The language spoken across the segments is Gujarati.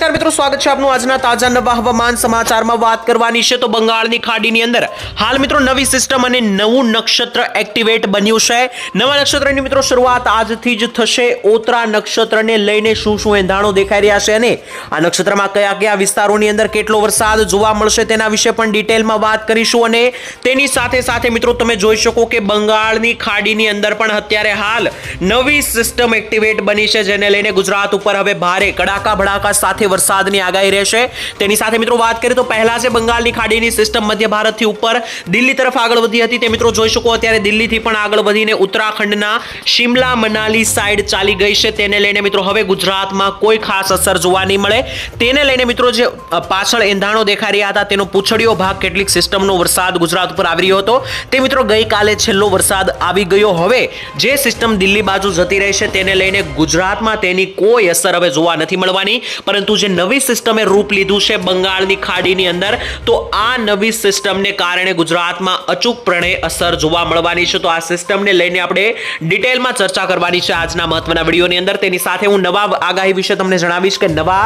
નમસ્કાર મિત્રો, સ્વાગત છે આપનું આજના તાજા નવા હવામાન સમાચારમાં વાત કરવાની છે. તો બંગાળની ખાડીની અંદર હાલ મિત્રો નવી સિસ્ટમ અને નવું નક્ષત્ર એક્ટિવેટ બન્યું છે. નવા નક્ષત્રની મિત્રો શરૂઆત આજથી જ થશે. ઓતરા નક્ષત્રને લઈને શું શું એંધાણો દેખાઈ રહ્યા છે અને આ નક્ષત્રમાં કયા કયા વિસ્તારોની અંદર કેટલો વરસાદ જોવા મળશે તેના વિશે પણ ડિટેલમાં વાત કરીશું. અને તેની સાથે સાથે મિત્રો તમે જોઈ શકો કે બંગાળની ખાડીની અંદર પણ અત્યારે હાલ નવી સિસ્ટમ એક્ટિવેટ બની છે, જેને લઈને ગુજરાત ઉપર હવે ભારે કડાકા ભડાકા સાથે વરસાદની આગાહી રહેશે. તેની સાથે મિત્રો વાત કરીએ તો પહેલા છે બંગાળની ખાડીની સિસ્ટમ મધ્ય ભારતથી ઉપર. દિલ્હી તરફ આગળ વધી હતી. તે મિત્રો જોઈ શકો અત્યારે દિલ્હીથી પણ આગળ વધીને ઉત્તરાખંડના શિમલા, મનાલી સાઈડ ચાલી ગઈ છે. તેને લઈને મિત્રો હવે ગુજરાતમાં કોઈ ખાસ અસર જોવા નહીં મળે. તેને લઈને મિત્રો જે પાછળ એંધાણો દેખાઈ રહ્યા હતા તેનો પૂછડીયો ભાગ કેટલીક સિસ્ટમનો વરસાદ ગુજરાત ઉપર આવી રહ્યો હતો. તે મિત્રો ગઈકાલે છેલ્લો વરસાદ આવી ગયો. હવે જે સિસ્ટમ દિલ્હી બાજુ જતી રહી છે તેને લઈને ગુજરાતમાં તેની કોઈ અસર હવે જોવા નથી મળવાની. પરંતુ જે નવી સિસ્ટમે રૂપ લીધું છે બંગાળની ખાડીની અંદર, તો આ નવી સિસ્ટમને કારણે ગુજરાતમાં અચૂકપણે અસર જોવા મળવાની છે. તો આ સિસ્ટમને લઈને આપણે ડિટેલમાં ચર્ચા કરવાની છે આજના મહત્વના વિડીયોની અંદર. તેની સાથે હું નવા આગાહી વિશે તમને જણાવીશ કે નવા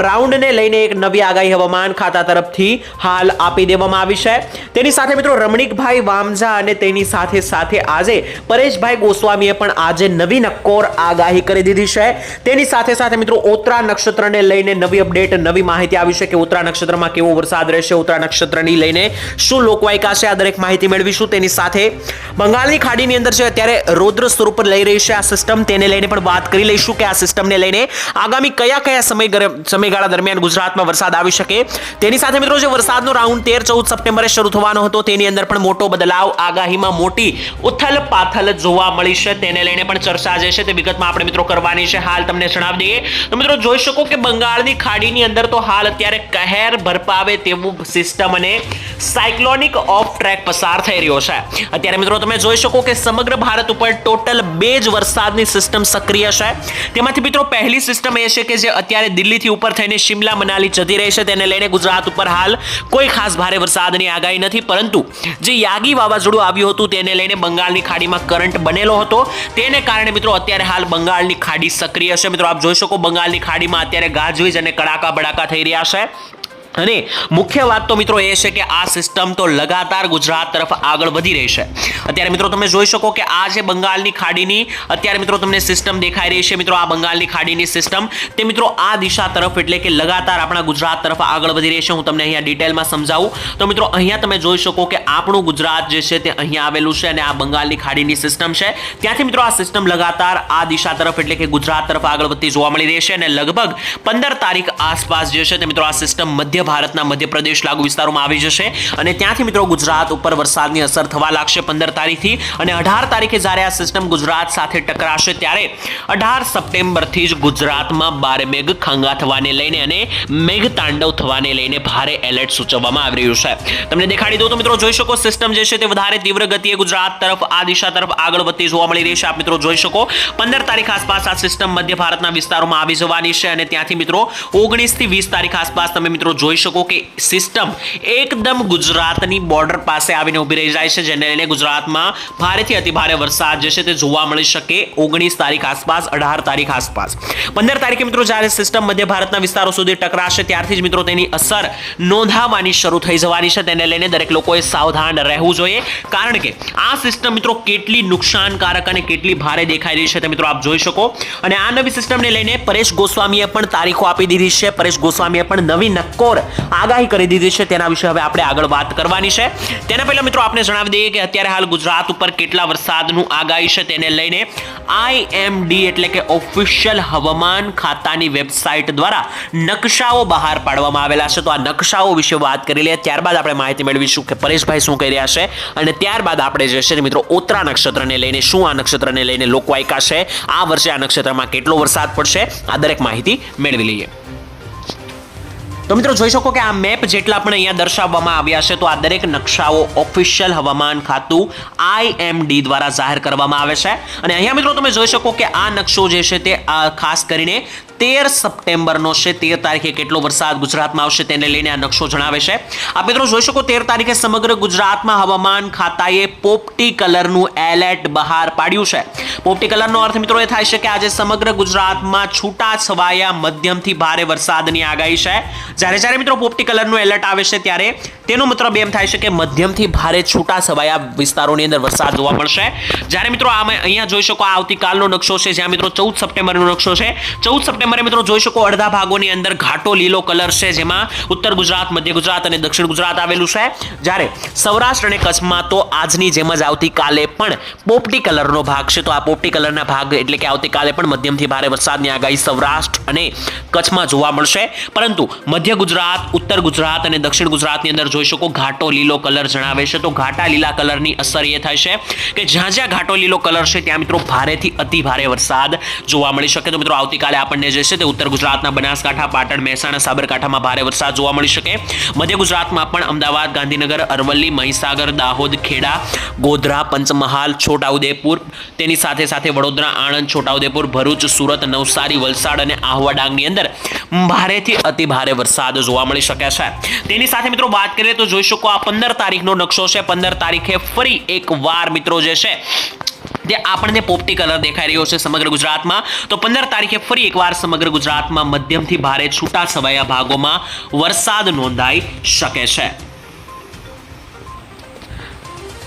રાઉન્ડને લઈને એક નવી આગાહી હવામાન ખાતા તરફથી હાલ આપી દેવામાં આવી છે. તેની સાથે મિત્રો રમણીકભાઈ વામજા અને તેની સાથે સાથે આજે પરેશભાઈ ગોસ્વામીએ પણ આજે નવી નક્કોર આગાહી કરી દીધી છે. તેની સાથે સાથે મિત્રો ઓત્રા નક્ષત્રને લઈને નવી અપડેટ, નવી માહિતી આવી છે કે ઉત્તરા નક્ષત્રમાં કેવો વરસાદ રહેશે? ઉત્તરા નક્ષત્રની લઈને શું લોકવાયકા છે આ દરેક માહિતી મેળવીશું. તેની સાથે બંગાળની ખાડીની અંદર છે, અત્યારે રૌદ્ર સ્વરૂપ લઈ રહી છે આ સિસ્ટમ તેને લઈને પણ વાત કરી લઈશું કે આ સિસ્ટમને લઈને આગામી કયા કયા સમય સમયગાળા દરમિયાન ગુજરાતમાં વરસાદ આવી શકે? તેની સાથે મિત્રો, જે વરસાદનો રાઉન્ડ તેર ચૌદ સપ્ટેમ્બરે શરૂ થવાનો હતો, તેની અંદર પણ મોટો બદલાવ, આગાહીમાં મોટી ઉથલ પાથલ જોવા મળી છે. તેને લઈને પણ ચર્ચા જે છે તે વિગતમાં આપણે મિત્રો કરવાની છે. હાલ તમને જણાવી દઈએ. તો મિત્રો, જોઈ શકો કે બંગાળની ખાડીની અંદર તો હાલ અત્યારે કહેર ભરપાવે તેવું સિસ્ટમ અને સાયક્લોનિક ઓફ ટ્રેક પસાર થઈ રહ્યો છે. અત્યારે મિત્રો તમે જોઈ શકો કે સમગ્ર ભારત ઉપર ટોટલ બે જ વરસાદની સિસ્ટમ સક્રિય છે. તેમાંથી મિત્રો પહેલી સિસ્ટમ એ છે કે જે અત્યારે દિલ્હીથી ઉપર થઈને શિમલા, મનાલી જતી રહી છે. તેને લઈને ગુજરાત ઉપર હાલ કોઈ ખાસ ભારે વરસાદની આગાહી નથી. પરંતુ જે યાગી વાવાઝોડું આવ્યું હતું તેને લઈને બંગાળની ખાડીમાં કરંટ બનેલો હતો. તેને કારણે મિત્રો અત્યારે હાલ બંગાળની ખાડી સક્રિય છે. મિત્રો આપ જોઈ શકો બંગાળની ખાડીમાં અત્યારે ગાજવીજ અને કડાકા બડાકા થઈ રહ્યા છે. અને મુખ્ય વાત તો મિત્રો એ છે કે આ સિસ્ટમ તો લગાતાર ગુજરાત તરફ આગળ વધી રહી છે. અત્યારે મિત્રો તમે જોઈ શકો કે આ જે બંગાળની ખાડીની અત્યારે મિત્રો તમને સિસ્ટમ દેખાઈ રહી છે. મિત્રો આ બંગાળની ખાડીની સિસ્ટમ તે મિત્રો આ દિશા તરફ એટલે કે લગાતાર આપણા ગુજરાત તરફ આગળ વધી રહી છે. હું તમને અહીંયા ડિટેલમાં સમજાવું. તો મિત્રો અહીંયા તમે જોઈ શકો કે આપણું ગુજરાત જે છે તે અહીંયા આવેલું છે અને આ બંગાળની ખાડીની સિસ્ટમ છે. ત્યાંથી મિત્રો આ સિસ્ટમ લગાતાર આ દિશા તરફ એટલે કે ગુજરાત તરફ આગળ વધતી જોવા મળી રહી છે અને લગભગ પંદર તારીખ આસપાસ જે છે તે મિત્રો આ સિસ્ટમ મધ્ય ભારતના મધ્યપ્રદેશ લાગુ વિસ્તારોમાં આવી જશે અને ત્યાંથી મિત્રો ગુજરાત ઉપર વરસાદની અસર થવા લાગશે પંદર તારીખથી અને અઢાર તારીખે જ્યારે આ સિસ્ટમ ગુજરાત સાથે ટકરાશે ત્યારે અઢાર સપ્ટેમ્બરથી જ ગુજરાતમાં બારે મેઘ ખાંગા થવાને લઈને અને મેઘ તાંડવ થવાને લઈને ભારે એલર્ટ સૂચવવામાં આવી રહ્યું છે. તમને દેખાડી દઉં તો મિત્રો જોઈ શકો સિસ્ટમ જે છે તે વધારે તીવ્ર ગતિએ ગુજરાત તરફ, આ દિશા તરફ આગળ વધતી જોવા મળી રહી છે. આપ મિત્રો જોઈ શકો પંદર તારીખ આસપાસ આ સિસ્ટમ મધ્ય ભારતના વિસ્તારોમાં આવી જવાની છે અને ત્યાંથી મિત્રો ઓગણીસથી વીસ તારીખ આસપાસ તમે મિત્રો જોઈ શકો કે સિસ્ટમ એકદમ ગુજરાતની બોર્ડર પાસે આવીને ઊભી રહી જાય છે, જેને લઈને ગુજરાતમાં ભારેથી અતિ ભારે વરસાદ જે છે તે જોવા મળી શકે ઓગણીસ તારીખ આસપાસ, અઢાર તારીખ આસપાસ. પંદર તારીખે મિત્રો જ્યારે સિસ્ટમ મધ્ય ભારતના વિસ્તારો સુધી ટકરાશે, ત્યારથી જ મિત્રો તેની અસર નોંધાવાની શરૂ થઈ જવાની છે, તેને લઈને દરેક લોકોએ સાવધાન રહેવું જોઈએ. કારણ કે આ સિસ્ટમ મિત્રો કેટલી નુકસાનકારક અને કેટલી ભારે દેખાઈ રહી છે તે મિત્રો આપ જોઈ શકો. અને આ નવી સિસ્ટમને લઈને પરેશ ગોસ્વામીએ પણ તારીખો આપી દીધી છે. પરેશ ગોસ્વામીએ પણ નવી નક્કોર આગાહી કરી દીધી છે તેના વિશે હવે આપણે આગળ વાત કરવાની છે. તેના પહેલા મિત્રો આપણે જણાવી દઈએ કે અત્યારે હાલ ગુજરાત ઉપર કેટલા વરસાદનું આગાહી છે તેને લઈને આઈએમડી એટલે કે ઓફિશિયલ હવામાન ખાતાની વેબસાઇટ દ્વારા નકશાઓ બહાર પાડવામાં આવેલા છે. તો આ નકશાઓ વિશે વાત કરી લઈએ. ત્યારબાદ આપણે માહિતી મેળવીશું કે પરેશભાઈ શું કહી રહ્યા છે અને ત્યારબાદ આપણે જે છે મિત્રો ઓતરા નક્ષત્રને લઈને શું આ નક્ષત્રને લઈને લોકવાયકા છે. આ વર્ષે આ નક્ષત્રમાં કેટલો વરસાદ પડશે આ દરેક માહિતી મેળવી લઈએ. તો મિત્રો જોઈ શકો કે આ મેપ જેટલા પણ અહીંયા દર્શાવવામાં આવ્યા છે, તો આ દરેક નકશાઓ ઓફિશિયલ હવામાન ખાતું આઈએમડી દ્વારા જાહેર કરવામાં આવે છે. અને અહીંયા મિત્રો તમે જોઈ શકો કે આ નકશો જે છે તે ખાસ કરીને તેર સપ્ટેમ્બરનો છે, તેર તારીખે કેટલો વરસાદ ગુજરાતમાં આવશે તેને લઈને આ નકશો જણાવે છે. આપ મિત્રો જોઈ શકો તેર તારીખે સમગ્ર ગુજરાતમાં હવામાન ખાતાએ પોપટી કલરનું એલર્ટ બહાર પાડ્યું છે. પોપટી કલરનો અર્થ મિત્રો એ થાય છે કે આજે સમગ્ર ગુજરાતમાં છૂટા છવાયા મધ્યમથી ભારે વરસાદની આગાહી છે. જ્યારે જ્યારે મિત્રો પોપટી કલરનું એલર્ટ આવે છે ત્યારે તેનો મતલબ એમ થાય છે કે મધ્યમથી ભારે છૂટા છવાયા વિસ્તારોની અંદર વરસાદ જોવા મળશે. જ્યારે મિત્રો આ અહીંયા જોઈ શકો આ આવતીકાલનો નકશો છે, જ્યાં મિત્રો ચૌદ સપ્ટેમ્બરનો નકશો છે. ચૌદ સપ્ટેમ્બરે મિત્રો જોઈ શકો અડધા ભાગોની અંદર ઘાટો લીલો કલર છે, જેમાં ઉત્તર ગુજરાત, મધ્ય ગુજરાત અને દક્ષિણ ગુજરાત આવેલું છે. જ્યારે સૌરાષ્ટ્ર અને કચ્છમાં તો આજની જેમ જ આવતીકાલે પણ પોપટી કલરનો ભાગ છે. તો આ પોપટી કલરના ભાગ એટલે કે આવતીકાલે પણ મધ્યમથી ભારે વરસાદની આગાહી સૌરાષ્ટ્ર અને કચ્છમાં જોવા મળશે. પરંતુ મધ્ય ગુજરાત, ઉત્તર ગુજરાત અને દક્ષિણ ગુજરાતની અંદર જોઈ શકો ઘાટો લીલો કલર જણાવે છે. તો ઘાટા લીલા કલરની અસર એ થાય છે કે જ્યાં જ્યાં ઘાટો લીલો કલર છે, ત્યાં મિત્રો ભારેથી અતિ ભારે વરસાદ જોવા મળી શકે. તો મિત્રો, આવતીકાલે આપણને જે છે તે ઉત્તર ગુજરાતના બનાસકાંઠા, પાટણ, મહેસાણા, સાબરકાંઠામાં ભારે વરસાદ જોવા મળી શકે. મધ્ય ગુજરાતમાં પણ અમદાવાદ, ગાંધીનગર, અરવલ્લી, મહીસાગર, દાહોદ, ખેડા, ગોધરા, પંચમહાલ, છોટાઉદેપુર, તેની સાથે સાથે વડોદરા, આણંદ, છોટાઉદેપુર, ભરૂચ, સુરત, નવસારી, વલસાડ અને આહવા ડાંગની અંદર ભારેથી અતિ ભારે વરસાદ જોવા મળી શકે છે. તેની સાથે મિત્રો વાત કરીએ તો જોઈ શકો આ પંદર તારીખનો નકશો છે. પંદર તારીખે ફરી એક વાર મિત્રો જે છે તે આપણને પોપટી કલર દેખાઈ રહ્યો છે સમગ્ર ગુજરાતમાં. તો પંદર તારીખે ફરી એકવાર સમગ્ર ગુજરાતમાં મધ્યમથી ભારે છૂટા છવાયા ભાગોમાં વરસાદ નોંધાઈ શકે છે.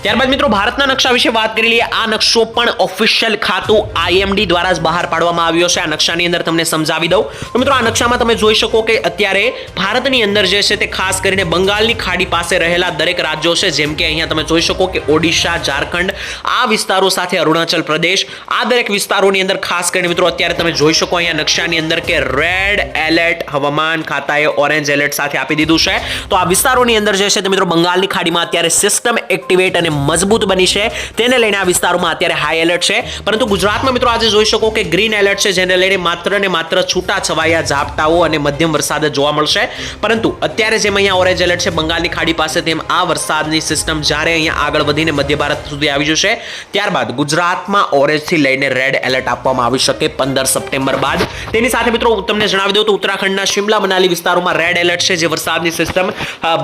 ત્યારબાદ મિત્રો, ભારતના નકશા વિશે વાત કરી લઈએ. આ નકશો પણ ઓફિશિયલ ખાતું આઈએમડી દ્વારા જ બહાર પાડવામાં આવ્યો છે. આ નકશાની અંદર તમને સમજાવી દઉં. તો મિત્રો, આ નકશામાં તમે જોઈ શકો કે અત્યારે ભારતની અંદર જે છે તે ખાસ કરીને બંગાળની ખાડી પાસે રહેલા દરેક રાજ્યો છે. જેમ કે અહીંયા તમે જોઈ શકો કે ઓડિશા, ઝારખંડ, આ વિસ્તારો સાથે અરુણાચલ પ્રદેશ, આ દરેક વિસ્તારોની અંદર ખાસ કરીને મિત્રો, અત્યારે તમે જોઈ શકો અહીંયા નકશાની અંદર કે રેડ એલર્ટ હવામાન ખાતાએ ઓરેન્જ એલર્ટ સાથે આપી દીધું છે. તો આ વિસ્તારોની અંદર જે છે તે મિત્રો, બંગાળની ખાડીમાં અત્યારે સિસ્ટમ એક્ટિવેટ અને મજબૂત બની છે. તેને લઈને આ વિસ્તારોમાં અત્યારે હાઈ એલર્ટ છે. પરંતુ ગુજરાતમાં મિત્રો આજે જોઈ શકો કે ગ્રીન એલર્ટ છે, જેને લઈને માત્ર ને માત્ર છૂટા છવાયા ઝાપટાઓ અને મધ્યમ વરસાદ જોવા મળશે. પરંતુ અત્યારે જેમ અહીંયા ઓરેન્જ એલર્ટ છે, બંગાળની ખાડી પાસે તેમ આ વરસાદની સિસ્ટમ જ્યારે અહીંયા આગળ વધીને મધ્ય ભારત સુધી આવી જશે, ત્યારબાદ ગુજરાતમાં ઓરેન્જથી લઈને રેડ એલર્ટ આપવામાં આવી શકે પંદર સપ્ટેમ્બર બાદ. તેની સાથે મિત્રો તમને જણાવી દઉં તો ઉત્તરાખંડના શિમલા મનાલી વિસ્તારોમાં રેડ એલર્ટ છે, જે વરસાદની સિસ્ટમ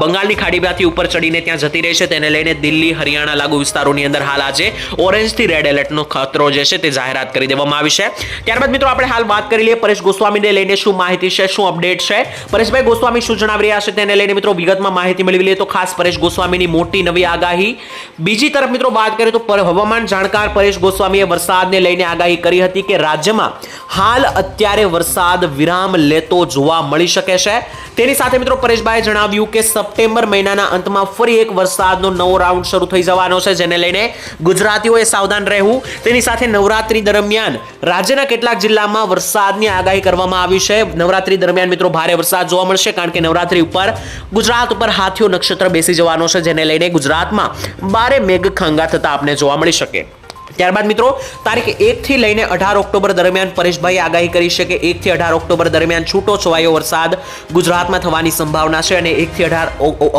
બંગાળની ખાડીમાંથી ઉપર ચડીને ત્યાં જતી રહી છે. તેને લઈને દિલ્હી, હરિયાણા લાગુ વિસ્તારોની અંદર હાલ આજે ઓરેન્જથી રેડ એલર્ટનો ખતરો જે છે તે જાહેરાત કરી દેવામાં આવી છે. ત્યારબાદ મિત્રો આપણે હાલ વાત કરી લઈએ પરેશ ગોસ્વામીને લઈને શું માહિતી છે, શું અપડેટ છે? પરેશભાઈ ગોસ્વામી શું જણાવી રહ્યા છે તેને લઈને મિત્રો વિગતમાં માહિતી મેળવી લઈએ તો ખાસ પરેશ ગોસ્વામીની મોટી નવી આગાહી. બીજી તરફ મિત્રો વાત કરીએ તો હવામાન જાણકાર પરેશ ગોસ્વામીએ વરસાદને લઈને આગાહી કરી હતી કે રાજ્યમાં હાલ અત્યારે વરસાદ વિરામ લેતો જોવા મળી શકે છે. તેની સાથે મિત્રો પરેશભાઈએ જણાવ્યું કે સપ્ટેમ્બર મહિનાના અંતમાં ફરી એક વરસાદનો નવો રાઉન્ડ શરૂ થઈ જવાનો છે, જેને લઈને ગુજરાતીઓએ સાવધાન રહેવું. તેની સાથે નવરાત્રી દરમિયાન રાજ્યના કેટલાક જિલ્લામાં વરસાદની આગાહી કરવામાં આવી છે. નવરાત્રી દરમિયાન મિત્રો ભારે વરસાદ જોવા મળશે, કારણ કે નવરાત્રી ઉપર ગુજરાત ઉપર હાથીઓ નક્ષત્ર બેસી જવાનો છે, જેને લઈને ગુજરાતમાં બારે મેઘ ખાંગા થતા આપને જોવા મળી શકે. ત્યારબાદ મિત્રો, તારીખ એક થી લઈને અઢાર ઓક્ટોબર દરમિયાન પરેશભાઈ આગાહી કરી છે કે એક થી અઢાર ઓક્ટોબર દરમિયાન છૂટો છવાયો વરસાદ ગુજરાતમાં થવાની સંભાવના છે અને એક થી અઢાર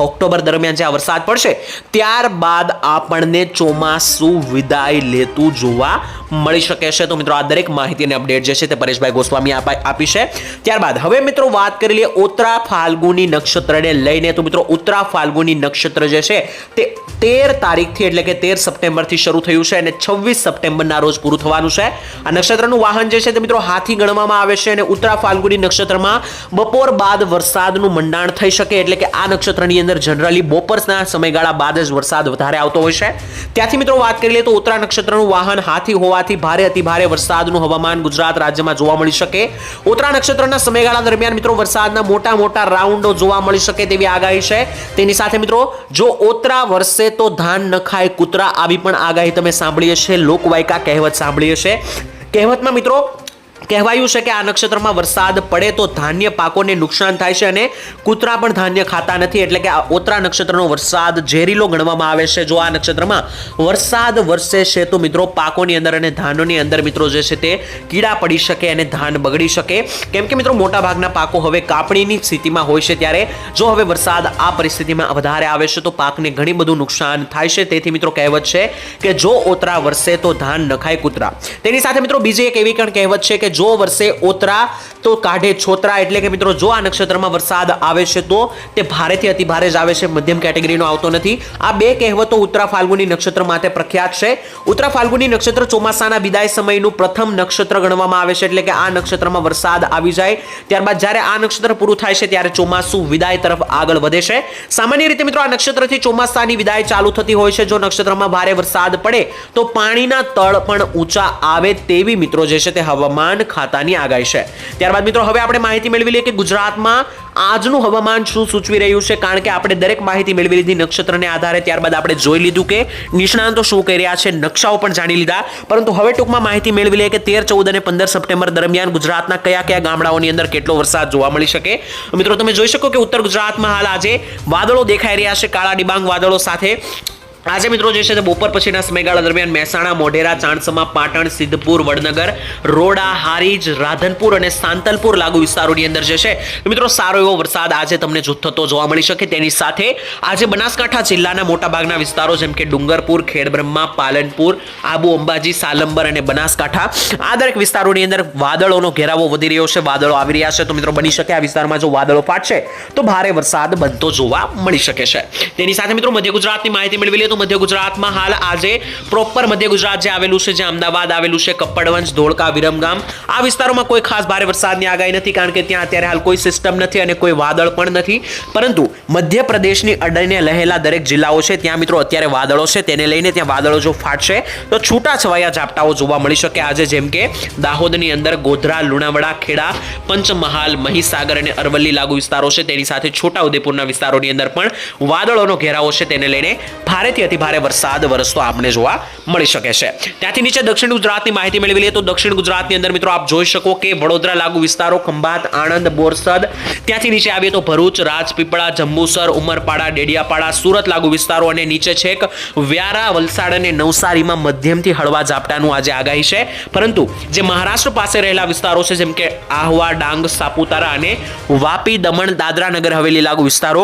ઓક્ટોબર દરમિયાન જે વરસાદ પડશે, ત્યારબાદ આપણને ચોમાસું વિદાય લેતું જોવા મળી શકે છે. તો મિત્રો, આ દરેક માહિતી અને અપડેટ જે છે તે પરેશભાઈ ગોસ્વામી આપા- છે. ત્યારબાદ હવે મિત્રો વાત કરી લઈએ ઉત્તરા ફાલ્ગુની નક્ષત્રને લઈને. તો મિત્રો, ઉત્તરા ફાલ્ગુની નક્ષત્ર જે છે તે તેર તારીખથી એટલે કે તેર સપ્ટેમ્બરથી શરૂ થયું છે અને છવ્વીસ સપ્ટેમ્બરના રોજ પૂરું થવાનું છે. આ નક્ષત્રનું વાહન જે છે તે મિત્રો હાથી ગણવામાં આવે છે અને ઉત્તરા ફાલ્ગુની નક્ષત્રમાં બપોર બાદ વરસાદનું મંડાણ થઈ શકે એટલે કે આ નક્ષત્રની અંદર જનરલી બપોરના સમયગાળા બાદ જ વરસાદ વધારે આવતો હોય છે. ત્યાંથી મિત્રો વાત કરી લઈએ તો ઉત્તરા નક્ષત્રનું વાહન હાથી હોવાથી ભારે અતિ ભારે વરસાદનું હવામાન ગુજરાત રાજ્યમાં જોવા મળી શકે. ઉત્તરા નક્ષત્રના સમયગાળા દરમિયાન મિત્રો વરસાદના મોટા મોટા રાઉન્ડો જોવા મળી શકે તેવી આગાહી છે. તેની સાથે મિત્રો, જો ઓતરા વરસે તો ધાન નખાય કૂતરા, આવી પણ આગાહી તમે સાંભળીએ છીએ લોકવાયકા કહેવત સાંભળીએ છીએ કહેવતમાં મિત્રો કહેવાયું છે કે આ નક્ષત્રમાં વરસાદ પડે તો ધાન્ય પાકોને નુકસાન થાય છે અને કૂતરા પણ ધાન્ય ખાતા નથી. એટલે કે આ ઓતરા નક્ષત્રનો વરસાદ ઝેરીલો ગણવામાં આવે છે. જો આ નક્ષત્રમાં વરસાદ વરસે છે તો મિત્રો પાકોની અંદર અને ધાનોની અંદર મિત્રો જે છે તે કીડા પડી શકે અને ધાન બગડી શકે. કેમ કે મિત્રો મોટાભાગના પાકો હવે કાપણીની સ્થિતિમાં હોય છે ત્યારે જો હવે વરસાદ આ પરિસ્થિતિમાં વધારે આવે છે તો પાકને ઘણી બધું નુકસાન થાય છે. તેથી મિત્રો કહેવત છે કે જો ઓતરા વરસે તો ધાન નખાય કૂતરા. તેની સાથે મિત્રો બીજી એક એવી પણ કહેવત છે કે જો વર્ષે ઓતરા, તો કાઢે છોતરા. એટલે કે મિત્રો, જો આ નક્ષત્રમાં વરસાદ આવે છે, તો તે ભારેથી અતિ ભારે જ આવે છે. મધ્યમ કેટેગરીનો આવતો નથી. આ બે કહેવતો ઉત્તરા ફાલ્ગુની નક્ષત્ર માટે પ્રખ્યાત છે. ઉત્તરા ફાલ્ગુની નક્ષત્ર ચોમાસાના વિદાય સમયનું પ્રથમ નક્ષત્ર ગણવામાં આવે છે, એટલે કે આ નક્ષત્રમાં વરસાદ આવી જાય. ત્યારબાદ જ્યારે આ નક્ષત્ર પૂરું થાય છે, ત્યારે ચોમાસું વિદાય તરફ આગળ વધે છે. સામાન્ય રીતે મિત્રો, આ નક્ષત્રથી ચોમાસાની વિદાય ચાલુ થતી હોય છે. જો નક્ષત્રમાં ભારે વરસાદ પડે, તો પાણીના તળ પણ ઊંચા આવે તેવી મિત્રો જે છે તે હવામાન ખાતાની આગાહી છે. ત્યારબાદ મિત્રો, હવે આપણે માહિતી મેળવી લઈએ કે ગુજરાતમાં આજનું હવામાન શું સૂચવી રહ્યું છે, કારણ કે આપણે દરેક માહિતી મેળવી લીધી નક્ષત્રને આધારે. ત્યારબાદ આપણે જોઈ લીધું કે નિષ્ણાંતો શું કહી રહ્યા છે, નકશાઓ પણ જાણી લીધા. પરંતુ હવે ટૂંકમાં માહિતી મેળવી લઈએ કે તેર, ચૌદ અને પંદર સપ્ટેમ્બર દરમિયાન ગુજરાતના કયા કયા ગામડાઓની અંદર કેટલો વરસાદ જોવા મળી શકે. મિત્રો, તમે જોઈ શકો કે ઉત્તર ગુજરાતમાં હાલ આજે વાદળો દેખાઈ રહ્યા છે, કાળા ડિબાંગ વાદળો સાથે. આજે મિત્રો જે છે તે બપોર પછીના સમયગાળા દરમિયાન મહેસાણા, મોઢેરા, ચાણસમા, પાટણ, સિદ્ધપુર, વડનગર, રોડા, હારીજ, રાધનપુર અને સાંતલપુર લાગુ વિસ્તારોની અંદર જે છે મિત્રો સારો એવો વરસાદ આજે તમને થતો જોવા મળી શકે. તેની સાથે આજે બનાસકાંઠા જિલ્લાના મોટાભાગના વિસ્તારો જેમ કે ડુંગરપુર, ખેડબ્રહ્મા, પાલનપુર, આબુ, અંબાજી, સાલંબર અને બનાસકાંઠા આ દરેક વિસ્તારોની અંદર વાદળોનો ઘેરાવો વધી રહ્યો છે. વાદળો આવી રહ્યા છે તો મિત્રો બની શકે આ વિસ્તારમાં જો વાદળો ફાટશે તો ભારે વરસાદ બનતો જોવા મળી શકે છે. તેની સાથે મિત્રો મધ્ય ગુજરાતની માહિતી મેળવી લઈએ તો મધ્ય ગુજરાતમાં હાલ આજે પ્રોપર મધ્ય ગુજરાત જે આવેલું છે, જે અમદાવાદ આવેલું છે કપ્પડવંશ ધોળકા, વિરમગામ, આ વિસ્તારોમાં કોઈ ખાસ ભારે વરસાદની આગાહી નથી કારણ કે ત્યાં અત્યારે હાલ કોઈ સિસ્ટમ નથી અને કોઈ વાદળ પણ નથી. પરંતુ મધ્યપ્રદેશની અડને લહેલા દરેક જિલ્લાઓ છે, ત્યાં મિત્રો અત્યારે વાદળો છે, તેને લઈને ત્યાં વાદળો જો ફાટશે, તો છૂટા છવાયા ઝાપટાઓ જોવા મળી શકે. આજે જેમ કે દાહોદની અંદર ગોધરા, લુણાવાડા, ખેડા, પંચમહાલ, મહીસાગર અને અરવલ્લી લાગુ વિસ્તારો છે. તેની સાથે છોટાઉદેપુરના વિસ્તારોની અંદર પણ વાદળોનો ઘેરાવો છે. તેને લઈને ભારેથી અતિ ભારે વરસાદ વરસતો આપણે જોવા મળી શકે છે. ત્યાંથી નીચે દક્ષિણ ગુજરાતની માહિતી મેળવી લઈએ તો દક્ષિણ ગુજરાતની અંદર મિત્રો આપ જોઈ શકો કે વડોદરા, લાગુ વિસ્તારો, ખંભાત, આણંદ, બોરસદ, ત્યાંથી નીચે આવીએ તો ભરૂચ, રાજપીપળા, જંબુસર, ઉમરપાડા, ડેડિયાપાડા, સુરત, લાગુ વિસ્તારો અને નીચે છેક વ્યારા, વલસાડ અને નવસારીમાં મધ્યમથી હળવા ઝાપટાનું આજે આગાહી છે. પરંતુ જે મહારાષ્ટ્ર પાસે રહેલા વિસ્તારો છે, જેમ કે આહવા, ડાંગ, સાપુતારા અને વાપી, દમણ, દાદરા નગર હવેલી લાગુ વિસ્તારો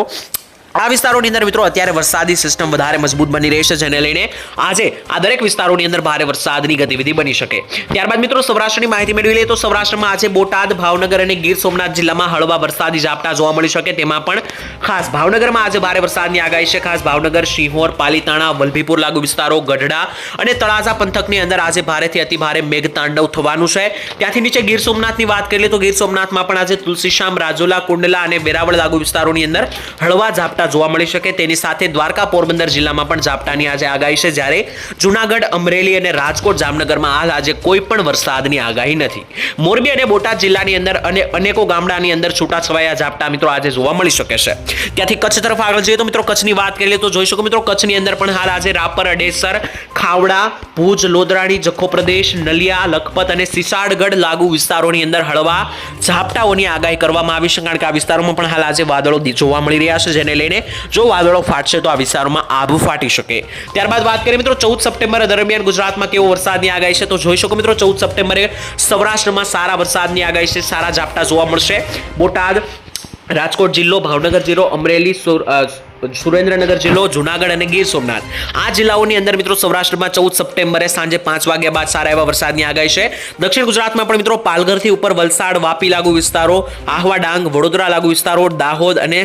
આ વિસ્તારોની અંદર મિત્રો અત્યારે વરસાદી સિસ્ટમ વધારે મજબૂત બની રહેશે જેને લઈને આજે આ દરેક વિસ્તારોની અંદર ભારે વરસાદની ગતિવિધિ બની શકે. ત્યારબાદ મિત્રો સૌરાષ્ટ્રની માહિતી મેળવી લઈએ તો સૌરાષ્ટ્રમાં આજે બોટાદ, ભાવનગર અને ગીર સોમનાથ જિલ્લામાં હળવા વરસાદી ઝાપટા જોવા મળી શકે. તેમાં પણ ખાસ ભાવનગરમાં આજે ભારે વરસાદની આગાહી છે. ખાસ ભાવનગર, શિહોર, પાલીતાણા, વલભીપુર લાગુ વિસ્તારો, ગઢડા અને તળાજા પંથકની અંદર આજે ભારેથી અતિ ભારે મેઘતાંડવ થવાનું છે. ત્યાંથી નીચે ગીર સોમનાથની વાત કરીએ તો ગીર સોમનાથમાં પણ આજે તુલસીશ્યામ, રાજુલા, કુંડલા અને વેરાવળ લાગુ વિસ્તારોની અંદર હળવા ઝાપટા જોવા મળી શકે. તેની સાથે દ્વારકા પોરબંદર જિલ્લામાં પણ ઝાપટાની આજે આગાહી છે. જ્યારે જુનાગઢ, અમરેલી અને રાજકોટ જામનગરમાં હાલ આજે કોઈ પણ વરસાદની આગાહી નથી. મોરબી અને બોટાદ જિલ્લાની અંદર અને અનેકો ગામડાની અંદર છૂટાછવાયા ઝાપટા મિત્રો આજે જોવા મળી શકે છે. ત્યાંથી કચ્છ તરફ આગળ જઈએ તો મિત્રો કચ્છની વાત કરીએ તો જોઈ શકો મિત્રો કચ્છની અંદર પણ હાલ આજે રાપર, અડેસર, ખાવડા, ભુજ, લોદરાણી, જખો પ્રદેશ, નલિયા, લખપત અને સિસાડગઢ લાગુ વિસ્તારોની અંદર હળવા ઝાપટાઓની આગાહી કરવામાં આવી છે. કારણ કે આ વિસ્તારોમાં પણ હાલ આજે વાદળો જોવા મળી રહ્યા છે, જેને લઈને જો વાદળો ફાટશે તો આ વિસ્તારોમાં આભ ફાટી શકે. ત્યારબાદ વાત કરીએ મિત્રો ચૌદ સપ્ટેમ્બર દરમિયાન ગુજરાતમાં કેવો વરસાદની આગાહી છે તો જોઈ શકો મિત્રો ચૌદ સપ્ટેમ્બરે સૌરાષ્ટ્રમાં સારા વરસાદની આગાહી છે, સારા ઝાપટા જોવા મળશે. બોટાદ, રાજકોટ જિલ્લો, ભાવનગર જિલ્લો, અમરેલી સુરેન્દ્રનગર જિલ્લો, જુનાગઢ અને ગીર સોમનાથ. આ જિલ્લાઓની અંદર મિત્રો સૌરાષ્ટ્રમાં ચૌદ સપ્ટેમ્બરે સાંજે પાંચ વાગ્યા બાદ સારા એવા વરસાદની આગાહી છે. દક્ષિણ ગુજરાતમાં પણ મિત્રો પાલઘરથી ઉપર વલસાડ, વાપી લાગુ વિસ્તારો, આહવા ડાંગ, વડોદરા લાગુ વિસ્તારો, દાહોદ અને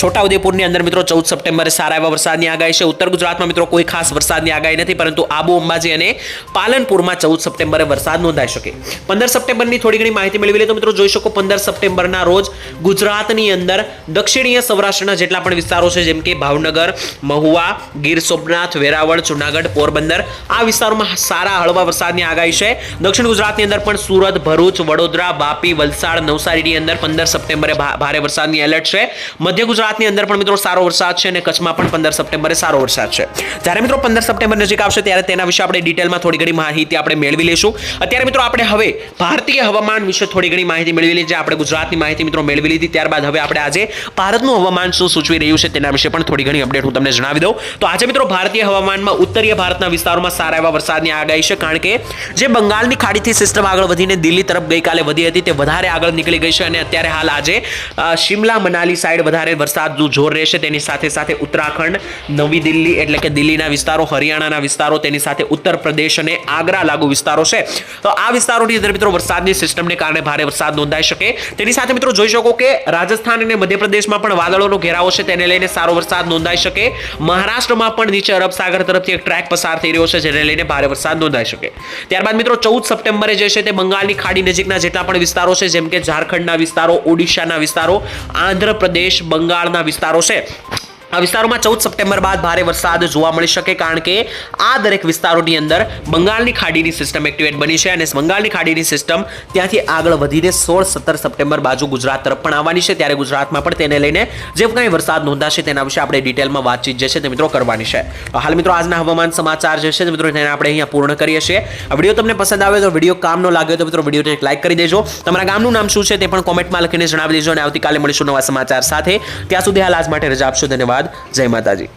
છોટાઉદેપુરની અંદર મિત્રો ચૌદ સપ્ટેમ્બરે સારા એવા વરસાદની આગાહી છે. ઉત્તર ગુજરાતમાં મિત્રો કોઈ ખાસ વરસાદની આગાહી નથી, પરંતુ આબુ, અંબાજી અને પાલનપુરમાં ચૌદ સપ્ટેમ્બરે વરસાદ નોંધાઈ શકે. પંદર સપ્ટેમ્બરની થોડી ઘણી માહિતી મેળવી લે તો મિત્રો જોઈ શકો પંદર સપ્ટેમ્બરના રોજ ગુજરાતની અંદર દક્ષિણીય સૌરાષ્ટ્રના જેટલા પણ વિસ્તારો છે જેમ કે ભાવનગર, મહુવા, ગીર સોમનાથ, વેરાવળ, જુનાગઢ, પોરબંદર. આ વિસ્તારોમાં સારા હળવા વરસાદની આગાહી છે. દક્ષિણ ગુજરાતની અંદર પણ સુરત, ભરૂચ, વડોદરા વાપી વલસાડ, નવસારીની અંદર પંદર સપ્ટેમ્બરે ભારે વરસાદની એલર્ટ છે. મધ્ય ગુજરાતની અંદર પણ મિત્રો સારો વરસાદ છે અને કચ્છમાં પણ પંદર સપ્ટેમ્બરે સારો વરસાદ છે. જ્યારે મિત્રો પંદર સપ્ટેમ્બર નજીક આવશે, ત્યારે તેના વિશે આપણે ડિટેલમાં થોડી ઘણી માહિતી આપણે મેળવી લઈશું. અત્યારે મિત્રો આપણે હવે ભારતીય હવામાન વિશે થોડી ઘણી માહિતી મેળવી લીધી આપણે ગુજરાતની માહિતી મિત્રો મેળવી લીધી. ત્યારબાદ હવે આપણે આજે ભારતનું હવામાન શું સૂચવી રહ્યું છે તેના તેના વિશે પણ થોડી ઘણી અપડેટ હું તમને જણાવી દઉં. તો આજે મિત્રો ભારતીય હવામાનમાં ઉત્તરીય ભારતના વિસ્તારોમાં સારા એવા વરસાદની આગાહી છે, કારણ કે જે બંગાળની ખાડીથી સિસ્ટમ આગળ વધીને દિલ્હી તરફ ગઈકાલે વધી હતી, તે વધારે આગળ નીકળી ગઈ છે અને અત્યારે હાલ આજે શિમલા, મનાલી સાઈડ વધારે વરસાદનું જોર રહેશે, તેની સાથે સાથે ઉત્તરાખંડ, નવી દિલ્હી એટલે કે દિલ્હીના વિસ્તારો, હરિયાણાના વિસ્તારો, તેની સાથે ઉત્તર પ્રદેશ અને આગ્રા લાગુ વિસ્તારો છે. તો આ વિસ્તારોની અંદર મિત્રો વરસાદની સિસ્ટમને કારણે ભારે વરસાદ નોંધાઈ શકે. તેની સાથે મિત્રો જોઈ શકો કે રાજસ્થાન અને મધ્યપ્રદેશમાં પણ વાદળોનો ઘેરાવો છે, તેને લઈને સારો વરસાદ નોંધાઈ શકે. મહારાષ્ટ્રમાં પણ નીચે અરબ સાગર તરફથી એક ટ્રેક પસાર થઈ રહ્યો છે, જેને લઈને ભારે વરસાદ નોંધાઈ શકે. ત્યારબાદ મિત્રો, ચૌદ સપ્ટેમ્બરે જે છે તે બંગાળની ખાડી નજીકના જેટલા પણ વિસ્તારો છે, જેમ કે ઝારખંડના વિસ્તારો, ઓડિશાના વિસ્તારો, આંધ્રપ્રદેશ, બંગાળના વિસ્તારો છે. આ વિસ્તારોમાં ચૌદ સપ્ટેમ્બર બાદ ભારે વરસાદ જોવા મળી શકે કારણ કે આ દરેક વિસ્તારોની અંદર બંગાળની ખાડીની સિસ્ટમ એક્ટિવેટ બની છે અને બંગાળની ખાડીની સિસ્ટમ ત્યાંથી આગળ વધીને સોળ સત્તર સપ્ટેમ્બર બાજુ ગુજરાત તરફ પણ આવવાની છે. ત્યારે ગુજરાતમાં પણ તેને લઈને જે કંઈ વરસાદ નોંધાશે તેના વિશે આપણે ડિટેલમાં વાતચીત જે છે તે મિત્રો કરવાની છે. હાલ મિત્રો આજના હવામાન સમાચાર જે છે મિત્રો તેને આપણે અહીંયા પૂર્ણ કરીએ છીએ. આ વીડિયો તમને પસંદ આવે તો વીડિયો કામનો લાગ્યો તો મિત્રો વિડીયોને એક લાઇક કરી દેજો. તમારા ગામનું નામ શું છે તે પણ કોમેન્ટમાં લખીને જણાવી દેજો અને આવતીકાલે મળીશું નવા સમાચાર સાથે. ત્યાં સુધી હાલ આજ માટે રજા આપશો. ધન્યવાદ. જય માતાજી.